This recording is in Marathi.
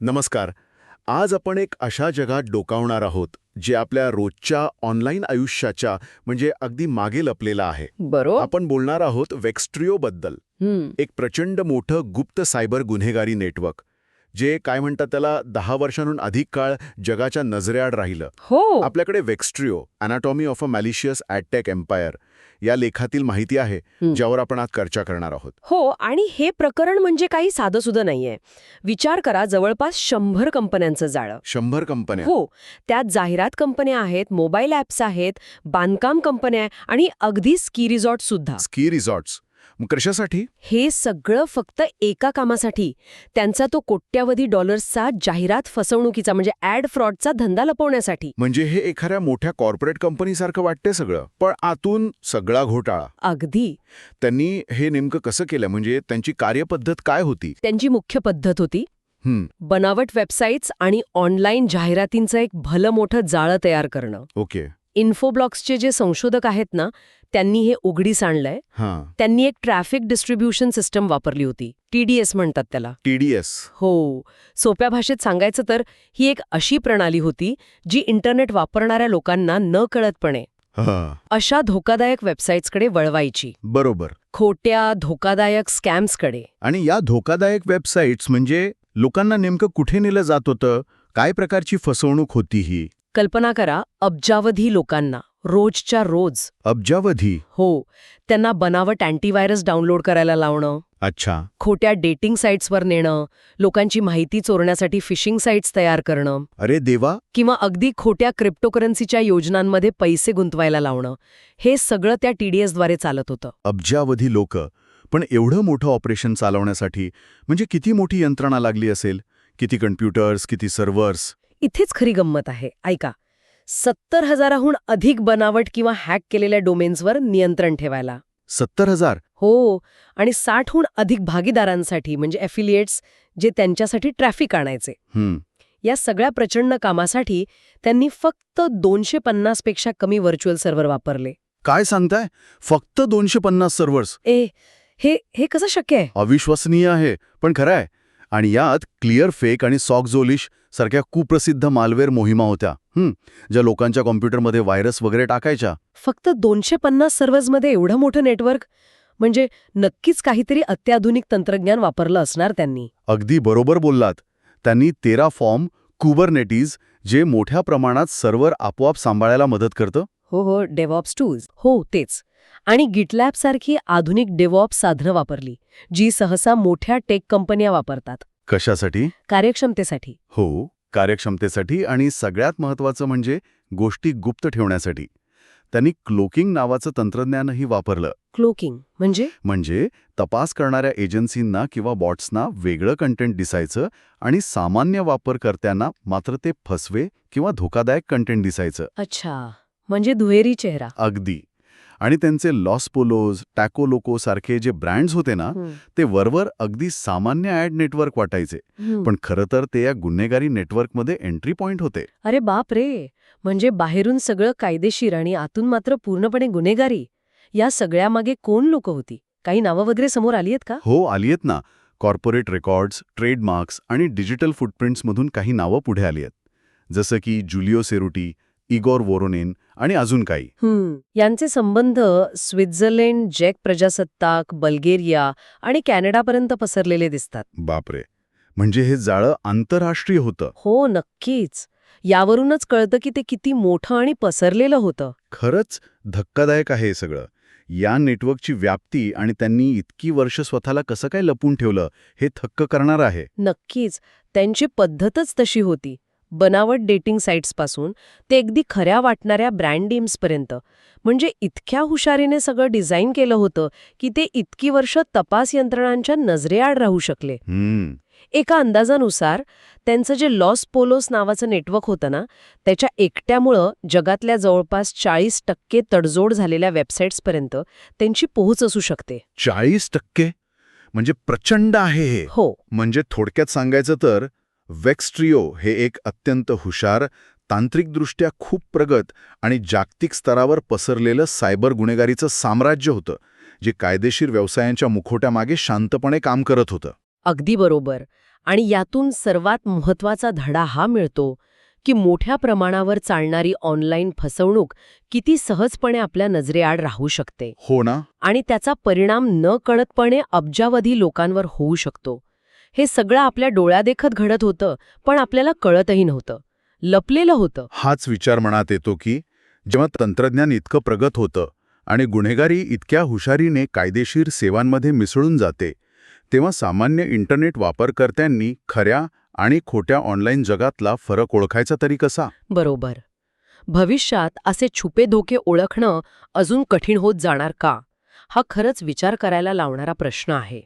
नमस्कार. आज आपण एक अशा जगात डोकावणार आहोत जे आपल्या रोजच्या ऑनलाईन आयुष्याच्या म्हणजे अगदी मागे लपलेलं आहे. बरोबर आपण बोलणार आहोत वेक्स्ट्रिओबद्दल. हं, एक प्रचंड मोठं गुप्त सायबर गुन्हेगारी नेटवर्क. जे काय म्हणतात त्याला दहा वर्षांहून अधिक काळ जगाच्या नजरेआड राहिलं. हो. आपल्याकडे VexTrio anatomy of a malicious attack empire या लेखातील माहिती आहे. ज्यावर आपण आज चर्चा करणार आहोत. हो आणि हे प्रकरण म्हणजे काही साधं सुद्धा नाहीये. विचार करा जवळपास शंभर कंपन्यांचं जाळं. शंभर कंपन्या. हो त्यात जाहिरात कंपन्या आहेत मोबाईल ॲप्स आहेत बांधकाम कंपन्या आणि अगदी स्की रिसॉर्ट सुद्धा. Ski resorts. मग कशासाठी? हे सगळं फक्त एका कामासाठी. त्यांचा तो कोट्यावधी डॉलर्सचा जाहिरात फसवणुकीचा म्हणजे ऍड फ्रॉडचा धंदा लपवण्यासाठी. म्हणजे हे एखाद्या मोठ्या कॉर्पोरेट कंपनीसारखं वाटते सगळं पण आतून सगळा घोटाळा. अगदी. त्यांनी हे नेमकं कसं केलं? म्हणजे त्यांची कार्यपद्धत काय होती? त्यांची मुख्य पद्धत होती बनावट वेबसाईट्स आणि ऑनलाईन जाहिरातींचं एक भलं मोठं जाळं तयार करणं. ओके. इन्फोब्लॉक्सचे जे संशोधक आहेत ना त्यांनी हे उघडीस आणलंय. त्यांनी एक ट्रॅफिक डिस्ट्रीब्युशन सिस्टम वापरली होती. टीडीएस म्हणतात त्याला. टी डी एस हो. सोप्या भाषेत सांगायचं तर ही एक अशी प्रणाली होती जी इंटरनेट वापरणाऱ्या लोकांना न कळतपणे अशा धोकादायक वेबसाईट्सकडे वळवायची. बरोबर. खोट्या धोकादायक स्कॅम्सकडे. आणि या धोकादायक वेबसाईट्स म्हणजे लोकांना नेमकं कुठे नेलं जात होतं? काय प्रकारची फसवणूक होती ही? कल्पना करा अब्जावधी लोकांना रोजच्या रोज. अब्जावधी? हो त्यांना बनावट अँटीव्हायरस डाउनलोड करायला लावणं. अच्छा. खोट्या डेटिंग साईट्सवर नेणं लोकांची माहिती चोरण्यासाठी फिशिंग साईट्स तयार करणं. अरे देवा! किंवा अगदी खोट्या क्रिप्टोकरन्सीच्या योजनांमध्ये पैसे गुंतवायला लावणं. हे सगळं त्या टीडीएसद्वारे चालत होतं. अब्जावधी लोक. पण एवढं मोठं ऑपरेशन चालवण्यासाठी म्हणजे किती मोठी यंत्रणा लागली असेल? किती कम्प्युटर्स किती सर्व्हर्स? इथेच खरी गंमत आहे. ऐका सत्तर हजाराहून अधिक बनावट किंवा हॅक केलेल्या डोमेन्सवर नियंत्रण ठेवायला. सत्तर हजार हो आणि साठहून अधिक भागीदारांसाठी म्हणजे एफिलिएट्स जे त्यांच्यासाठी ट्रॅफिक आणायचे. या सगळ्या प्रचंड कामासाठी त्यांनी फक्त दोनशे पन्नासपेक्षा कमी व्हर्च्युअल सर्व्हर वापरले. काय सांगताय? फक्त दोनशे पन्नास सर्व्हर्स ए हे हे कसं शक्य आहे? अविश्वसनीय आहे. पण खरं आहे. आणि यात क्लिअर फेक आणि सॉक्झोलिश सारख्या कुप्रसिद्ध मालवेअर मोहिमा होत्या. हं, ज्या लोकांच्या कॉम्प्युटरमध्ये व्हायरस वगैरे टाकायच्या. फक्त दोनशे पन्नास सर्व्हर्समध्ये एवढं मोठं नेटवर्क? म्हणजे नक्कीच काहीतरी अत्याधुनिक तंत्रज्ञान वापरलं असणार त्यांनी. अगदी बरोबर बोललात. त्यांनी तेरा फॉर्म कुबरनेटीज जे मोठ्या प्रमाणात सर्व्हर आपोआप सांभाळायला मदत करतं? हो हो डेव्हॉप्स टूल्स. हो तेच. आणि गिटलॅब सारखी आधुनिक डेव्हॉप्स साधनं वापरली जी सहसा मोठ्या टेक कंपन्या वापरतात. कशासाठी? कार्यक्षमतेसाठी. हो कार्यक्षमतेसाठी आणि सगळ्यात महत्त्वाचं म्हणजे गोष्टी गुप्त ठेवण्यासाठी. त्यांनी क्लोकिंग नावाचं तंत्रज्ञानही वापरलं. क्लोकिंग म्हणजे? म्हणजे तपास करणाऱ्या एजन्सींना किंवा बॉट्सना वेगळं कंटेंट दिसायचं आणि सामान्य वापरकर्त्यांना मात्र ते फसवे किंवा धोकादायक कंटेंट दिसायचं. अच्छा म्हणजे दुहेरी चेहरा. अगदी. आणि त्यांचे लॉस पोलोज टॅको लोको सारखे जे ब्रँड्स होते ना ते वरवर अगदी सामान्य ॲड नेटवर्क वाटायचे. पण खरं तर ते या गुन्हेगारी नेटवर्कमध्ये एंट्री पॉइंट होते. अरे बाप रे! म्हणजे बाहेरून सगळं कायदेशीर आणि आतून मात्र पूर्णपणे गुन्हेगारी. या सगळ्यामागे कोण लोक होती? काही नावं वगैरे समोर आली आहेत का? हो आलीयत ना. कॉर्पोरेट रेकॉर्ड्स ट्रेडमार्क्स आणि डिजिटल फुटप्रिंट्समधून काही नावं पुढे आली आहेत. जसं की जुलिओ सेरुटी इगोर वोरोनेन आणि अजून काही. यांचे संबंध स्वित्झर्लंड जॅक प्रजासत्ताक बल्गेरिया आणि कॅनडापर्यंत पसरलेले दिसतात. बापरे. म्हणजे हे जाळं आंतरराष्ट्रीय होतं. हो नक्कीच. यावरूनच कळतं की ते किती मोठं आणि पसरलेलं होतं. खरंच धक्कादायक आहे हे सगळं. या नेटवर्कची व्याप्ती आणि त्यांनी इतकी वर्ष स्वतःला कसं काय लपून ठेवलं हे थक्क करणार आहे. नक्कीच. त्यांची पद्धतच तशी होती. बनावट डेटिंग साईट्सपासून ते अगदी खऱ्या वाटणाऱ्या ब्रँड डीम्सपर्यंत म्हणजे इतक्या हुशारीने सगळं डिझाईन केलं होतं की ते इतकी वर्ष तपास यंत्रणांच्या नजरेआड राहू शकले. हम्म. एका अंदाजानुसार त्यांचं जे लॉस पोलोस नावाचं नेटवर्क होतं ना त्याच्या एकट्यामुळं जगातल्या जवळपास चाळीस टक्के तडजोड झालेल्या वेबसाईट्सपर्यंत त्यांची पोहोच असू शकते. चाळीस टक्के? म्हणजे प्रचंड आहे हे. हो. म्हणजे थोडक्यात सांगायचं तर वेक्स्ट्रिओ हे एक अत्यंत हुशार तांत्रिकदृष्ट्या खूप प्रगत आणि जागतिक स्तरावर पसरलेलं सायबर गुन्हेगारीचं साम्राज्य होतं जे कायदेशीर व्यवसायांच्या मुखोट्यामागे शांतपणे काम करत होतं. अगदी बरोबर. आणि यातून सर्वात महत्त्वाचा धडा हा मिळतो की मोठ्या प्रमाणावर चालणारी ऑनलाईन फसवणूक किती सहजपणे आपल्या नजरेआड राहू शकते. हो ना? आणि त्याचा परिणाम न कळतपणे अब्जावधी लोकांवर होऊ शकतो. हे सगळं आपल्या डोळ्यादेखत घडत होतं पण आपल्याला कळतही नव्हतं. लपलेलं होतं. हाच विचार मनात येतो की जेव्हा तंत्रज्ञान इतकं प्रगत होतं आणि गुन्हेगारी इतक्या हुशारीने कायदेशीर सेवांमध्ये मिसळून जाते तेव्हा सामान्य इंटरनेट वापरकर्त्यांनी खऱ्या आणि खोट्या ऑनलाईन जगातला फरक ओळखायचा तरी कसा? बरोबर. भविष्यात असे छुपे धोके ओळखणं अजून कठीण होत जाणार का? हा खरंच विचार करायला लावणारा प्रश्न आहे.